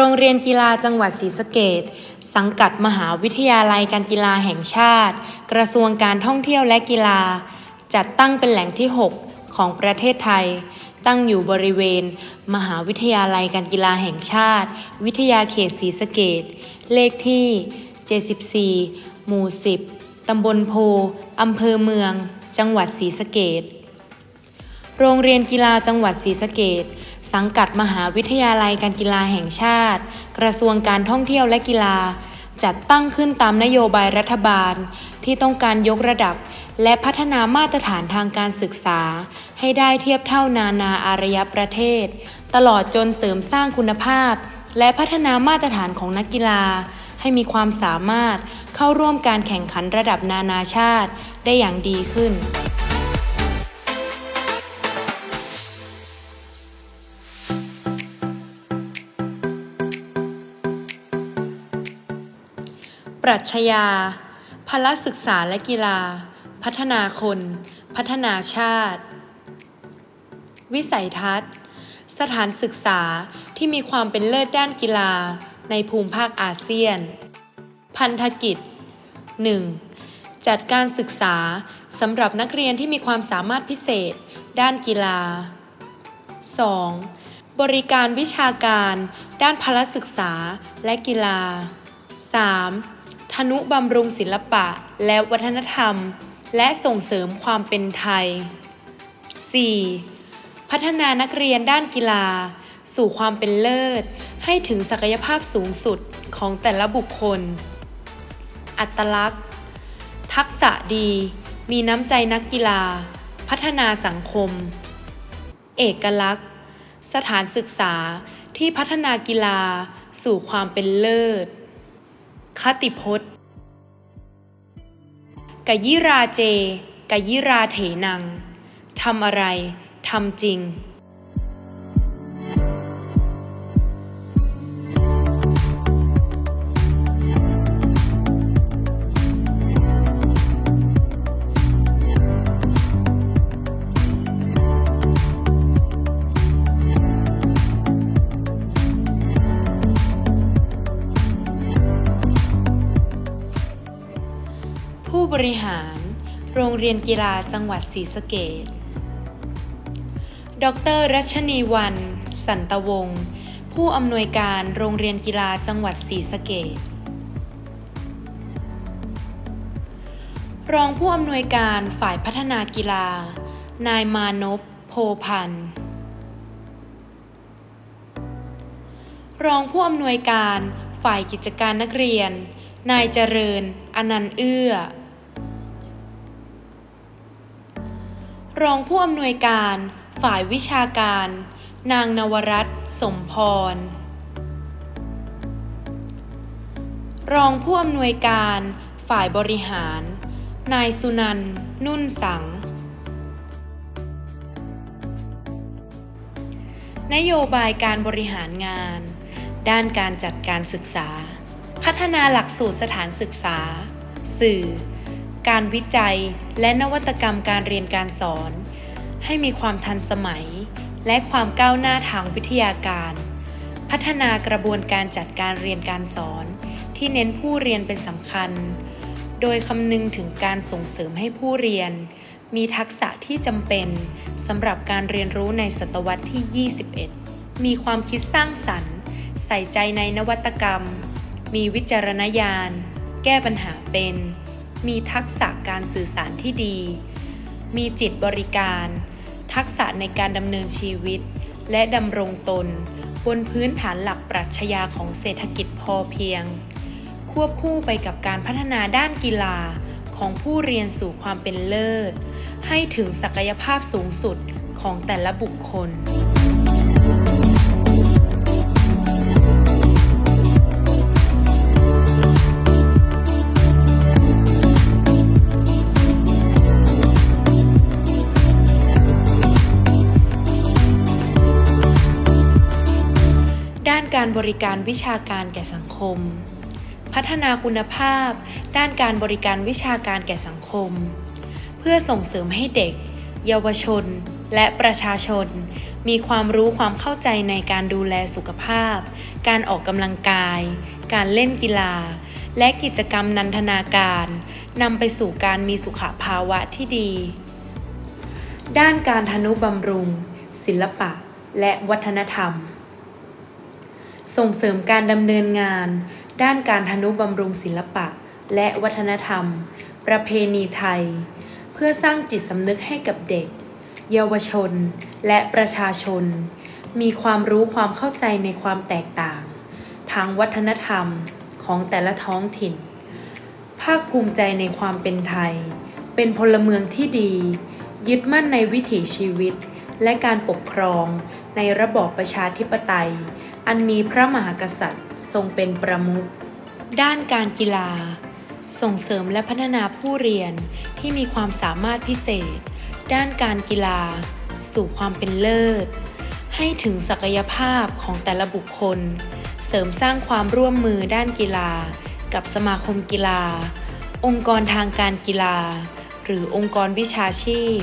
รงเรียนกีฬาจังหวัดศรีสะเกษสังกัดมหาวิทยาลัยการกีฬาแห่งชาติ กระทรวงการท่องเที่ยวและกีฬา จัดตั้งเป็นแหล่งที่ 6 ของประเทศไทย ตั้งอยู่บริเวณ มหาวิทยาลัยการกีฬาแห่งชาติ วิทยาเขตศรีสะเกษเลขที่ 74 หมู่ 10 ตำบลโพ อำเภอเมือง จังหวัดศรีสะเกษโรงเรียนกีฬาจังหวัดศรีสะเกษ สังกัดมหาวิทยาลัยการกีฬาแห่งชาติ กระทรวงการท่องเที่ยวและกีฬา จัดตั้งขึ้นตามนโยบายรัฐบาล ที่ต้องการยกระดับ และพัฒนามาตรฐานทางการศึกษา ให้ได้เทียบเท่านานาอารยประเทศ ตลอดจนเสริมสร้างคุณภาพ และพัฒนามาตรฐานของนักกีฬา ให้มีความสามารถเข้าร่วมการแข่งขันระดับนานาชาติได้อย่างดีขึ้น ปรัชญาพละศึกษาและกีฬา พัฒนาคน พัฒนาชาติ วิสัยทัศน์ สถานศึกษาที่มีความเป็นเลิศด้านกีฬา ในภูมิภาคอาเซียน พันธกิจ 1. จัดการศึกษาสำหรับนักเรียนที่มีความสามารถพิเศษ ด้านกีฬา 2. บริการวิชาการ ด้านพละศึกษาและกีฬา 3. ธนุบำรุงศิลปะและวัฒนธรรม และส่งเสริมความเป็นไทย 4. พัฒนานักเรียนด้านกีฬา สู่ความเป็นเลิศ ให้ถึงศักยภาพสูงสุดของแต่ละบุคคล อัตลักษณ์ ทักษะดี มีน้ำใจนักกีฬา พัฒนาสังคม เอกลักษณ์ สถานศึกษาที่พัฒนากีฬาสู่ความเป็นเลิศ คติพจน์กยิราเจกยิราเถนัง ทำอะไร ทำจริง ผู้บริหาร โรงเรียนกีฬาจังหวัดศรีสะเกษดรรัชนีวัน สันตวงศ์ผู้อำนวยการโรงเรียนกีฬาจังหวัดศรีสะเกษรองผู้อำนวยการฝ่ายพัฒนากีฬา นายมานพโพพันธ์รองผู้อำนวยการฝ่ายกิจการนักเรียน นายเจริญ อนันต์เอื้อ รองผู้อำนวยการฝ่ายวิชาการ นางนวรัตน์สมพร รองผู้อำนวยการฝ่ายบริหาร นายสุนันท์นุ่นสัง นโยบายการบริหารงาน ด้านการจัดการศึกษา พัฒนาหลักสูตรสถานศึกษา สื่อ การวิจัยและนวัตกรรมการเรียนการสอน ให้มีความทันสมัย และความก้าวหน้าทางวิทยาการ พัฒนากระบวนการจัดการเรียนการสอน ที่เน้นผู้เรียนเป็นสำคัญ โดยคำนึงถึงการส่งเสริมให้ผู้เรียน มีทักษะที่จำเป็นสำหรับการเรียนรู้ในศตวรรษที่ 21 มีความคิดสร้างสรรค์ ใส่ใจในนวัตกรรม มีวิจารณญาณ แก้ปัญหาเป็น มีทักษะการสื่อสารที่ดี มีจิตบริการ ทักษะในการดำเนินชีวิต และดำรงตน บนพื้นฐานหลักปรัชญาของเศรษฐกิจพอเพียง ควบคู่ไปกับการพัฒนาด้านกีฬาของผู้เรียนสู่ความเป็นเลิศ ให้ถึงศักยภาพสูงสุดของแต่ละบุคคล การบริการวิชาการแก่สังคม พัฒนาคุณภาพ ด้านการบริการวิชาการแก่สังคม เพื่อส่งเสริมให้เด็ก เยาวชน และประชาชน มีความรู้ความเข้าใจในการดูแลสุขภาพ การออกกำลังกาย การเล่นกีฬา และกิจกรรมนันทนาการนำไปสู่การมีสุขภาวะที่ดี ด้านการทนุบำรุง ศิลปะ และวัฒนธรรม ส่งเสริมการดำเนินงาน ด้านการทนุบำรุงศิลปะ และวัฒนธรรม ประเพณีไทย เพื่อสร้างจิตสำนึกให้กับเด็ก เยาวชน และประชาชน มีความรู้ความเข้าใจในความแตกต่าง ทางวัฒนธรรมของแต่ละท้องถิ่น ภาคภูมิใจในความเป็นไทย เป็นพลเมืองที่ดี ยึดมั่นในวิถีชีวิต และการปกครองในระบอบประชาธิปไตย อันมีพระมหากษัตริย์ทรงเป็นประมุข ด้านการกีฬา ส่งเสริมและพัฒนาผู้เรียนที่มีความสามารถพิเศษ ด้านการกีฬา สู่ความเป็นเลิศ ให้ถึงศักยภาพของแต่ละบุคคล เสริมสร้างความร่วมมือด้านกีฬา กับสมาคมกีฬา องค์กรทางการกีฬา หรือองค์กรวิชาชีพ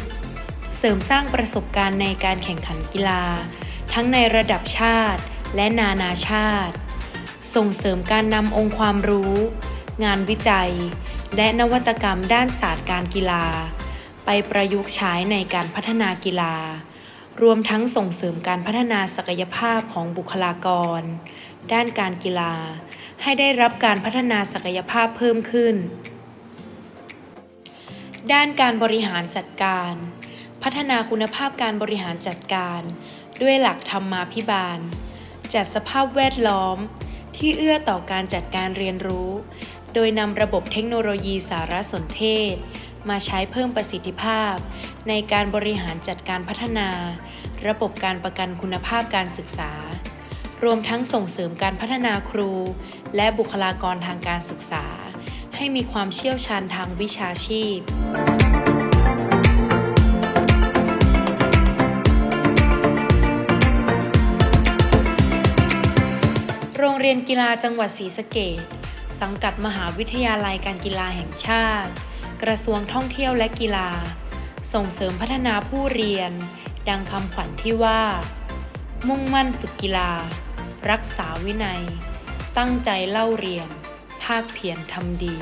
เสริมสร้างประสบการณ์ในการแข่งขันกีฬา ทั้งในระดับชาติ และนานาชาติ ส่งเสริมการนำองค์ความรู้ งานวิจัย และนวัตกรรมด้านศาสตร์การกีฬา ไปประยุกต์ใช้ในการพัฒนากีฬา รวมทั้งส่งเสริมการพัฒนาศักยภาพของบุคลากร ด้านการกีฬา ให้ได้รับการพัฒนาศักยภาพเพิ่มขึ้น ด้านการบริหารจัดการพัฒนาคุณภาพการบริหารจัดการ ด้วยหลักธรรมาภิบาล จัดสภาพแวดล้อม ที่เอื้อต่อการจัดการเรียนรู้ โดยนำระบบเทคโนโลยีสารสนเทศ มาใช้เพิ่มประสิทธิภาพ ในการบริหารจัดการพัฒนา ระบบการประกันคุณภาพการศึกษา รวมทั้งส่งเสริมการพัฒนาครู และบุคลากรทางการศึกษา ให้มีความเชี่ยวชาญทางวิชาชีพ รงเรียนกีฬาจังหวัดศรีสะเกษสังกัดมหาวิทยาลัยการกีฬาแห่งชาติ กระทรวงท่องเที่ยวและกีฬา ส่งเสริมพัฒนาผู้เรียน ดังคำขวัญที่ว่า มุ่งมั่นฝึกกีฬา รักษาวินัย ตั้งใจเล่าเรียน ภาคเพียรทำดี